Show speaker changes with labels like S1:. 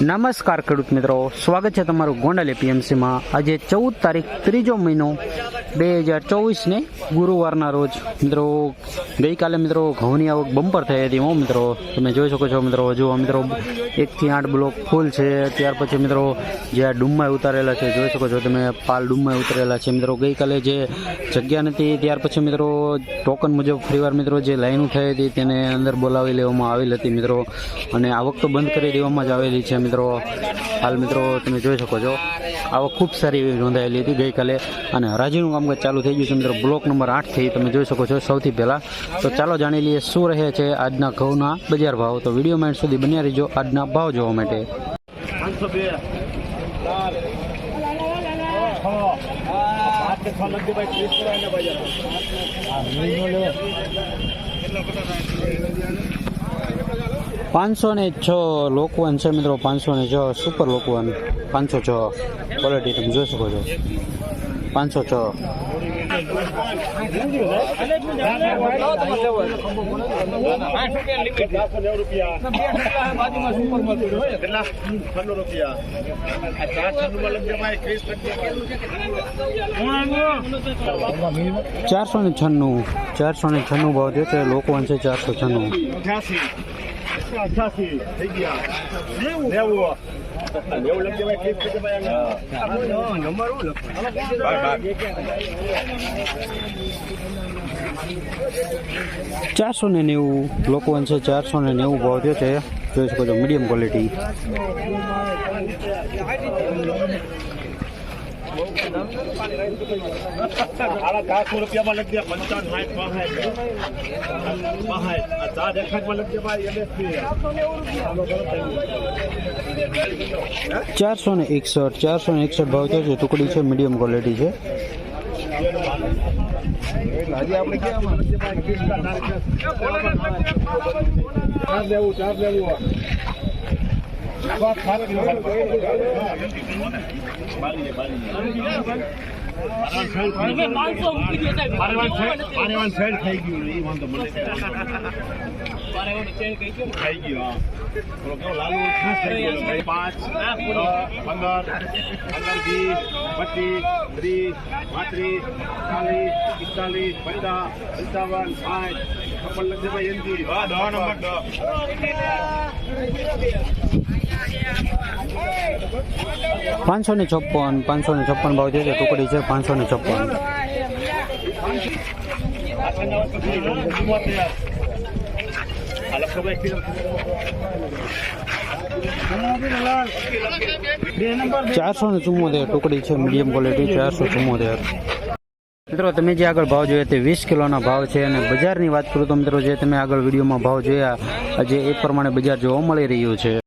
S1: નમસ્કાર ખેડૂત મિત્રો. સ્વાગત છે તમારું ગોંડલ એપીએમસીમાં આજે ચૌદ તારીખ ત્રીજો મહિનો બે હજાર ચોવીસને ગુરુવારના રોજ, મિત્રો, ગઈકાલે મિત્રો ઘઉંની આવક બમ્પર થઈ હતી, હો, મિત્રો. તમે જોઈ શકો છો, મિત્રો, હજુ મિત્રો એકથી આઠ બ્લોક ફૂલ છે. ત્યાર પછી, મિત્રો, જે આ ડુમ્માય ઉતારેલા છે, જોઈ શકો છો તમે, પાલ ડુમ્માય ઉતારેલા છે. મિત્રો, ગઈકાલે જે જગ્યા નથી, ત્યાર પછી, મિત્રો ટોકન મુજબ ફરીવાર, મિત્રો, જે લાઈનો થઈ હતી, તેને અંદર બોલાવી લેવામાં આવેલ હતી, મિત્રો. અને આવક તો બંધ કરી દેવામાં જ આવેલી છે, મિત્રો. હાલ, મિત્રો, તમે જોઈ શકો છો. આવક ખૂબ સારી એવી નોંધાયેલી હતી ગઈકાલે. અને હરાજીનું કામકાજ ચાલુ થઈ ગયું છે. મિત્રો, બ્લોક નંબર આઠથી તમે જોઈ શકો છો સૌથી પહેલાં. તો ચાલો જાણી લઈએ શું રહે છે આજના ઘઉંના બજાર ભાવ. તો વીડિયો માઇન્ડ સુધી બન્યા રહીજો આજના ભાવ જોવા માટે.
S2: પાંચસો ને
S1: છ લોકવન છે મિત્રો, પાંચસો ને છ, સુપર લોકવન. પાંચસો છ. ક્વોલિટી તમે જોઈ શકો છો. પાંચસો છ.
S2: ચારસો
S1: ને છન્નું. ચારસો ને છન્નું ભાવ તે લોકવન છે ચારસો છન્નું.
S2: અઠ્યાસી થઈ ગયા નેવું નેવું લખજો ભાઈ ત્રીસ લખજો ભાઈ નંબર
S1: ચારસો ને નેવું લોકો અંશે ચારસો ને નેવું ભાવ છે. જોઈ શકો છો મીડિયમ ક્વોલિટી
S2: સાડા ચારસો પંચાવન સાઠ આ ચાર ભાઈ
S1: ને એકસઠ ચારસો ને એકસઠ ભાવ છે ટુકડી છે મીડિયમ ક્વોલિટી છે.
S2: ચાર લેવું ચાર લેવું પાંચ પંદર પંદર વીસ પચીસ ત્રીસ પાંત્રીસ ચાલીસ પિસ્તાલીસ પચાસ પંચાવન સાઠ છપ્પન લક્ષ રૂપિયા એમથી દસ નંબર
S1: પાંચસો ને છપ્પન, પાંચસો ને છપ્પન ભાવ છે ટુકડી છે, પાંચસો ને છપ્પન. ચારસો ને ચુમ્મોતેર ટુકડી છે મીડિયમ ક્વોલિટી ચારસો ચુમ્મોતેર. મિત્રો, તમે જે આગળ ભાવ જોયા તે વીસ કિલોના ભાવ છે અને બજારની વાત કરું તો મિત્રો, જે તમે આગળ વિડીયોમાં ભાવ જોયા, જે એ પ્રમાણે બજાર જોવા મળી રહ્યું છે.